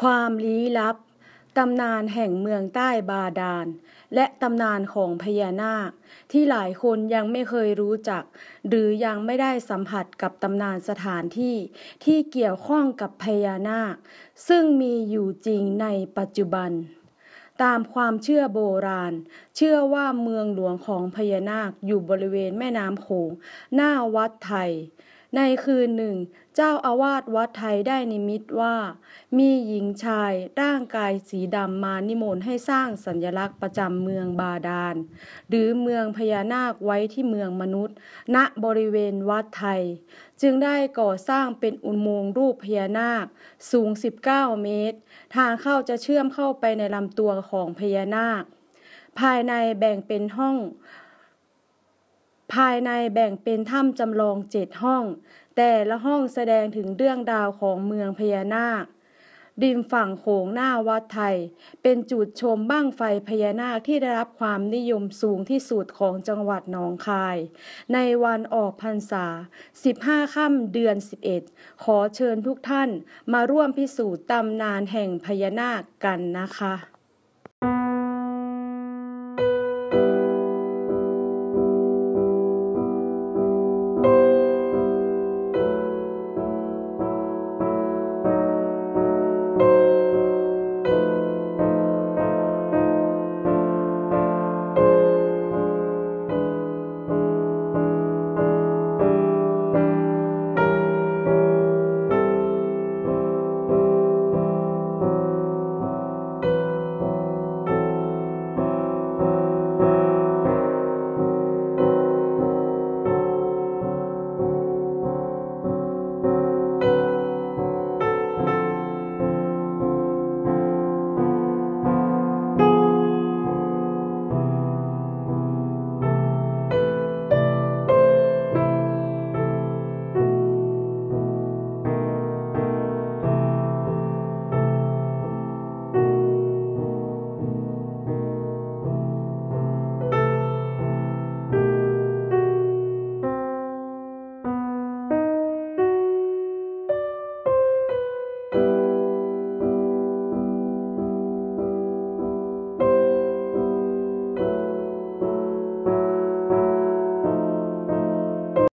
ความลี้ลับ ตำนานแห่งเมืองใต้บาดาล และตำนานของพญานาค ที่หลายคนยังไม่เคยรู้จัก หรือยังไม่ได้สัมผัสกับตำนานสถานที่ที่เกี่ยวข้องกับพญานาค ซึ่งมีอยู่จริงในปัจจุบันตามความเชื่อโบราณ เชื่อว่าเมืองหลวงของพญานาคอยู่บริเวณแม่น้ำโขงหน้าวัดไทย ในคืนหนึ่ง เจ้าอาวาสวัดไทยได้นิมิตว่า มีหญิงชายร่างกายสีดำมานิมนต์ให้สร้างสัญลักษณ์ประจำเมืองบาดาล หรือเมืองพญานาคไว้ที่เมืองมนุษย์ ณบริเวณวัดไทย จึงได้ก่อสร้างเป็นอุโมงค์รูปพญานาค สูง 19 เมตร ทางเข้าจะเชื่อมเข้าไปในลำตัวของพญานาค ภายในแบ่งเป็นห้อง ภายในแบ่งเป็นถ้ำจำลองเจ็ดห้อง แต่ละห้องแสดงถึงเรื่องราวของเมืองพญานาค ริมฝั่งโขงหน้าวัดไทย เป็นจุดชมบั้งไฟพญานาคที่ได้รับความนิยมสูงที่สุดของจังหวัดหนองคาย ในวันออกพรรษา 15 ค่ำเดือน 11 ขอเชิญทุกท่านมาร่วมพิสูจน์ตำนานแห่งพญานาคกันนะคะ